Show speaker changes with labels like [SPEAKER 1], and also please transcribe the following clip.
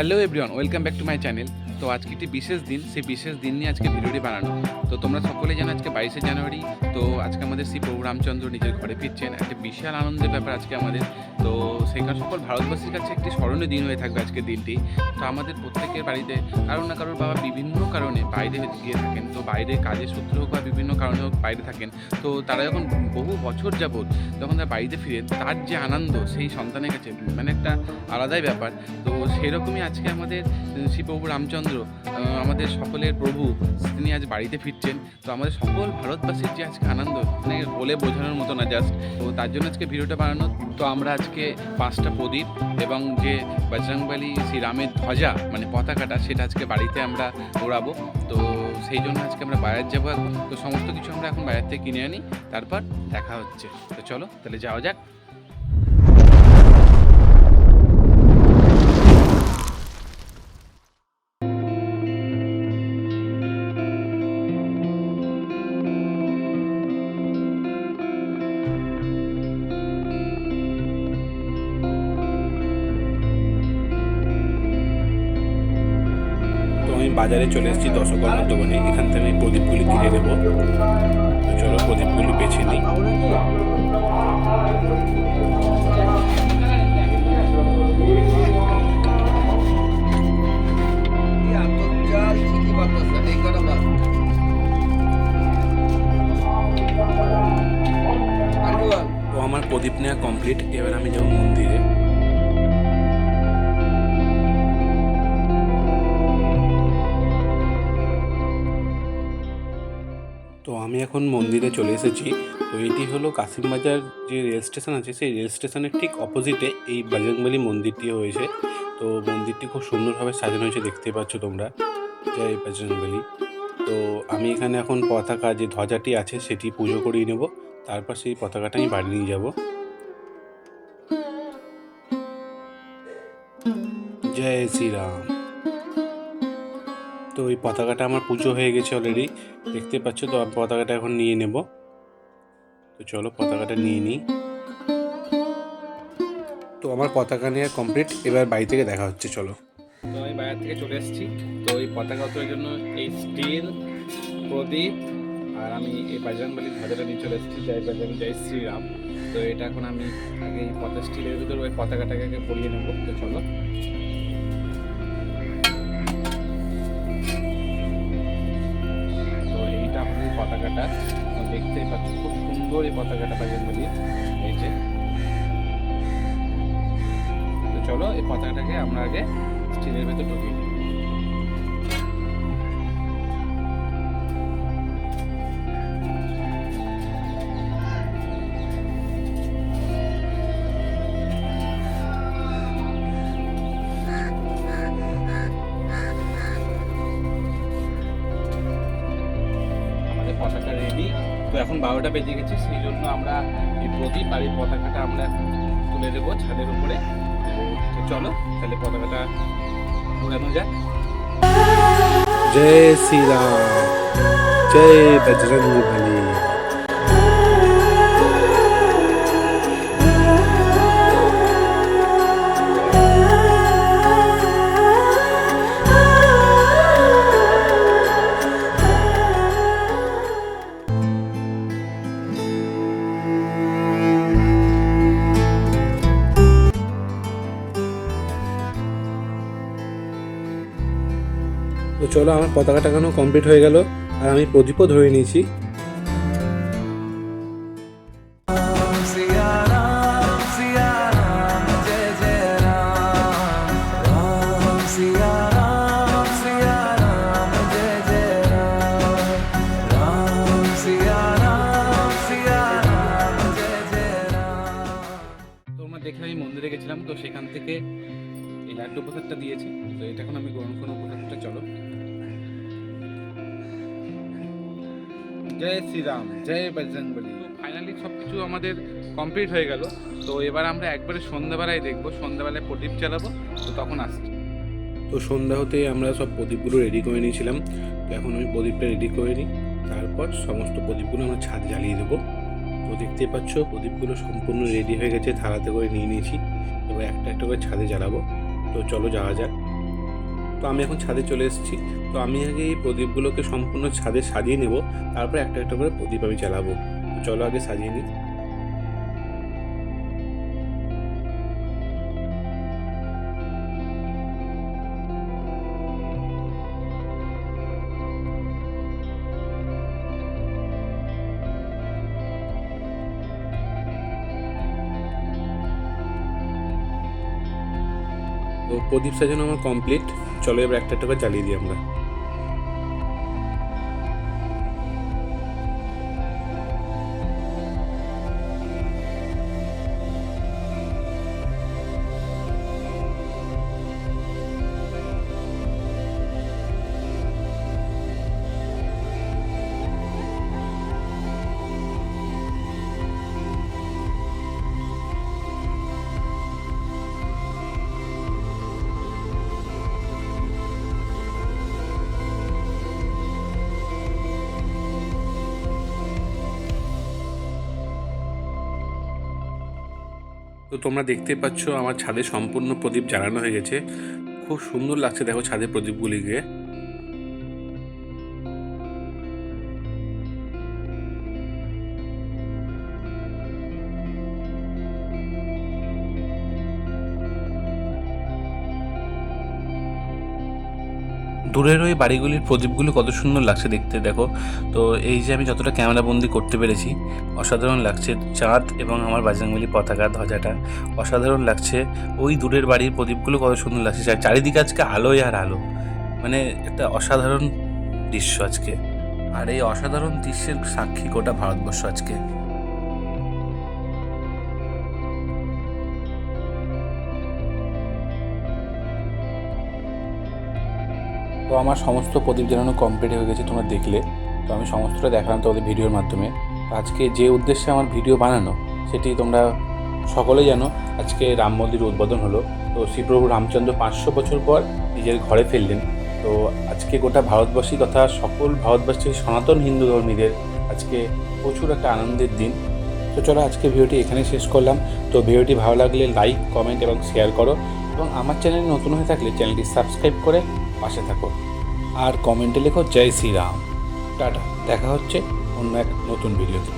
[SPEAKER 1] Hello everyone, welcome back to my channel. তো আজকে একটি বিশেষ দিন, সেই বিশেষ দিন নিয়ে আজকে ভিডিওটি বানানো। তো তোমরা সকলে জানো আজকে বাইশে জানুয়ারি, তো আজকে আমাদের শ্রী প্রভু রামচন্দ্র নিজের ঘরে ফিরছেন। একটা বিশাল আনন্দের ব্যাপার আজকে আমাদের। তো সেখানে সকল ভারতবাসীর কাছে একটি স্মরণীয় দিন হয়ে থাকবে আজকের দিনটি। তো আমাদের প্রত্যেকের বাড়িতে কারোর না কারোর বাবা বিভিন্ন কারণে বাইরে গিয়ে থাকেন, তো বাইরে কাজের সূত্রে হোক বা বিভিন্ন কারণে হোক বাইরে থাকেন, তো তারা যখন বহু বছর যাবৎ যখন তারা বাড়িতে ফিরেন, তার যে আনন্দ সেই সন্তানের কাছে মানে একটা আলাদাই ব্যাপার। তো সেরকমই আজকে আমাদের শ্রীপ্রভু রামচন্দ্র আমাদের সকলের প্রভু, তিনি আজ বাড়িতে ফিরছেন। তো আমাদের সকল ভারতবাসীর যে আজকে আনন্দ মানে বলে বোঝানোর মতো না জাস্ট তো তার জন্য আজকে ভিডিওটা বানানো। তো আমরা আজকে পাঁচটা প্রদীপ এবং যে বজরংবলী শ্রীরামের ধ্বজা মানে পতাকাটা, সেটা আজকে বাড়িতে আমরা ওড়াবো তো সেই জন্য আজকে আমরা বাজার যাব এখন। তো সমস্ত কিছু আমরা এখন বাজার থেকে কিনে আনি, তারপর দেখা হচ্ছে। তো চলো, তাহলে যাওয়া যাক। বাজারে চলে এসেছি দশকর্মার দোকানে এখান থেকে আমি প্রদীপগুলি কিনে তো চলো প্রদীপগুলি বেছে নিই। আমার প্রদীপ নেওয়া কমপ্লিট এবার আমি যাব মন্দিরে। এখন মন্দিরে চলে এসেছি। তো এটি হলো কাশিমবাজার যে রেল স্টেশন আছে, সেই রেল স্টেশনের ঠিক অপোজিটে এই বজরংবলী মন্দিরটি হয়েছে। তো মন্দিরটি খুব সুন্দরভাবে সাজানো হয়েছে দেখতে পাচ্ছ তোমরা। জয় বজরংবলী। তো আমি এখানে এখন পতাকা যে ধ্বজাটি আছে, সেটি পুজো করিয়ে নেব। তারপর সেই পতাকাটা আমি বাড়ি নিয়ে যাব। জয় শ্রীরাম। তো ওই পতাকাটা আমার পুজো হয়ে গেছে অলরেডি দেখতে পাচ্ছ তো পতাকাটা এখন নিয়ে নেব। তো চলো পতাকাটা নিয়ে নিই। তো আমার পতাকা নিয়ে কমপ্লিট এবার বাড়ি থেকে দেখা হচ্ছে, চলো। তো আমি বাইরে থেকে চলে এসেছি। তো এই পতাকা উত্তরের জন্য এই স্টিল, প্রদীপ, আর আমি এই বাজরংবলী ধ্বজাটা নিয়ে চলে এসেছি। জয় বাজরং জয় শ্রীরাম। তো এটা এখন আমি আগে এই পতা স্টিলের ভিতর ওই পতাকাটাকে আগে পরিয়ে নেব। তো চলো। পতাকাটা। দেখতেই পাচ্ছ, খুব সুন্দর এই পতাকাটা বাজরংবলী এই যে। তো চলো, এই পতাকাটাকে আমরা আগে স্টিলের ভেতর ঢুকিয়ে পতাকা রেডি তো এখন বারোটা বেজে গেছে, সেই জন্য আমরা এই প্রদীপ এই পতাকাটা আমরা তুলে দেবো ছাদের উপরে। তো চলো, তাহলে পতাকাটা উড়ানো যাক। জয় শ্রীরাম, জয় বজরঙ্গ তো চলো আমার পতাকা টাকানো কমপ্লিট হয়ে গেল। আর আমি প্রদীপও ধরে নিয়েছি।
[SPEAKER 2] জয়
[SPEAKER 1] শ্রীরাম জয় বজরংবলী। ফাইনালি সব কিছু আমাদের কমপ্লিট হয়ে গেল। তো এবার আমরা একবারে সন্ধ্যাবেলায় দেখব। সন্ধ্যাবেলায় প্রদীপ চালাবো তো তখন আসছি। তো সন্ধ্যা হতে আমরা সব প্রদীপগুলো রেডি করে নিয়েছিলাম। তো এখন আমি প্রদীপটা রেডি করে নিই। তারপর সমস্ত প্রদীপগুলো আমরা ছাদ জ্বালিয়ে দেবো। তো দেখতেই পাচ্ছ প্রদীপগুলো সম্পূর্ণ রেডি হয়ে গেছে। থালাতে করে নিয়ে নিয়েছি। এবার একটা একটা করে ছাদে জ্বালাবো। তো চলো যাওয়া যাক। তো আমি এখন ছাদে চলে এসেছি। তো আমি আগে এই প্রদীপগুলোকে সম্পূর্ণ ছাদে সাজিয়ে নেব, তারপর একটা একটা করে প্রদীপ আমি চালাবো চলো আগে সাজিয়ে নিই। প্রদীপ সাজানো আমার কমপ্লিট চলো এবার একটা একটা চালিয়ে দিই আমরা। তো তোমরা দেখতে পাচ্ছ আমার ছাদে সম্পূর্ণ প্রদীপ জ্বালানো হয়ে গেছে। খুব সুন্দর লাগছে দেখো ছাদে প্রদীপগুলিকে। দূরের ওই বাড়িগুলির প্রদীপগুলো কত সুন্দর লাগছে দেখতে, দেখো। তো এই যে আমি যতটা ক্যামেরা বন্দি করতে পেরেছি, অসাধারণ লাগছে চাঁদ এবং আমার বাজরাংবলী পতাকা, ধ্বজাটা। অসাধারণ লাগছে ওই দূরের বাড়ির প্রদীপগুলো কত সুন্দর লাগছে। চারিদিকে আজকে আলোয় আর আলো। মানে একটা অসাধারণ দৃশ্য আজকে। আর এই অসাধারণ দৃশ্যের সাক্ষী গোটা ভারতবর্ষ আজকে। তো আমার সমস্ত প্রদীপ জ্বালানো কমপ্লিট হয়ে গেছে তোমরা দেখলে। তো আমি সমস্তটা দেখালাম তোমাদের ভিডিওর মাধ্যমে। আজকে যে উদ্দেশ্যে আমার ভিডিও বানানো, সেটি তোমরা সকলে জানো, আজকে রাম মন্দির উদ্বোধন হলো। তো শ্রীপ্রভু রামচন্দ্র পাঁচশো বছর পর নিজের ঘরে ফিরলেন। তো আজকে গোটা ভারতবাসী তথা সকল ভারতবাসী সনাতন হিন্দু ধর্মীদের আজকে প্রচুর একটা আনন্দের দিন। তো চলো আজকে ভিডিওটি এখানে শেষ করলাম। তো ভিডিওটি ভালো লাগলে লাইক কমেন্ট এবং শেয়ার করো। এবং আমার চ্যানেল নতুন হয়ে থাকলে চ্যানেলটি সাবস্ক্রাইব করে পাশে থাকো। আর কমেন্টে লেখো, জয় শ্রীরাম। টাটা, দেখা হচ্ছে অন্য এক নতুন ভিডিওতে।